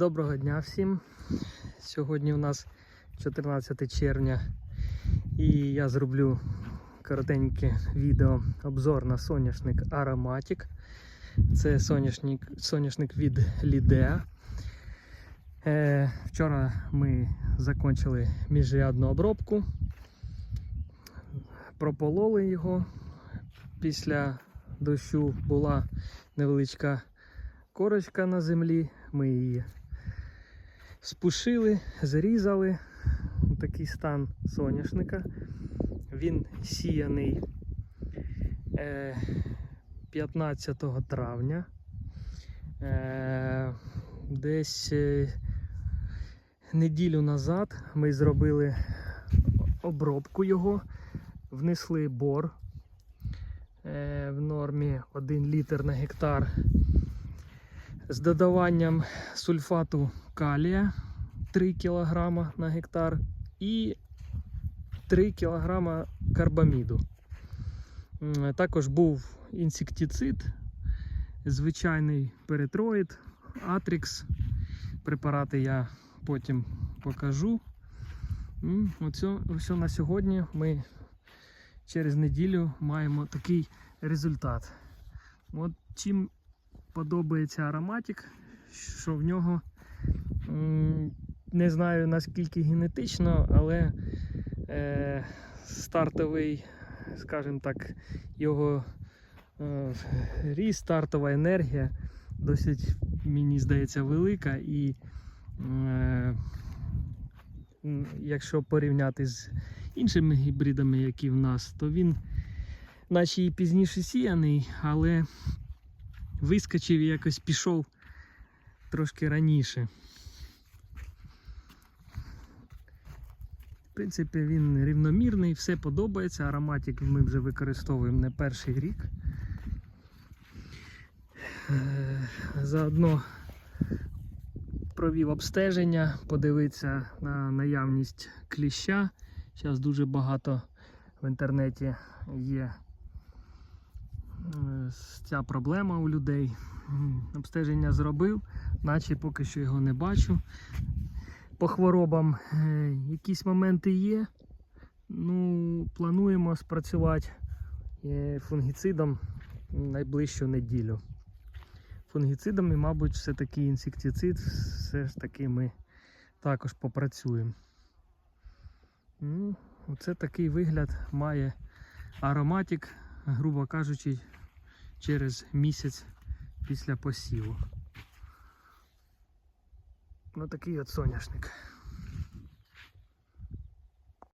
Доброго дня всім. Сьогодні у нас 14 червня і я зроблю коротеньке відео обзор на соняшник Aromatic. Це соняшник, соняшник від Lidea. Е, вчора ми закінчили міжрядну обробку, пропололи його. Після дощу була невеличка корочка на землі. Ми її спушили, зарізали. Такий стан соняшника. Він сіяний е, 15 травня. Е, десь е, неділю назад ми зробили обробку його, внесли бор е, в нормі 1 літр на гектар з додаванням сульфату калія 3 кг на гектар і 3 кг карбаміду. Також був інсектицид, звичайний перетроїд, Атрікс. Препарати я потім покажу. Оце, ось на сьогодні ми через неділю маємо такий результат. От чим подобається ароматик, що в нього не знаю наскільки генетично, але е, стартовий, скажімо так, його е, ріст, стартова енергія досить, мені здається, велика. І е, якщо порівняти з іншими гібридами, які в нас, то він наче і пізніше сіяний, але вискочив і якось пішов трошки раніше. В принципі, він рівномірний, все подобається. Ароматик ми вже використовуємо не перший рік. Е, Заодно провів обстеження, подивитися на наявність кліща. Зараз дуже багато в інтернеті є ця проблема у людей. Обстеження зробив, наче поки що його не бачу. По хворобам е, якісь моменти є. Ну, плануємо спрацювати е, фунгіцидом найближчу неділю. Фунгіцидом і, мабуть, все-таки інсектицид, все ж таки ми також попрацюємо. Ну, Оце такий вигляд має ароматик, грубо кажучи, через місяць після посіву. Ну такий от соняшник.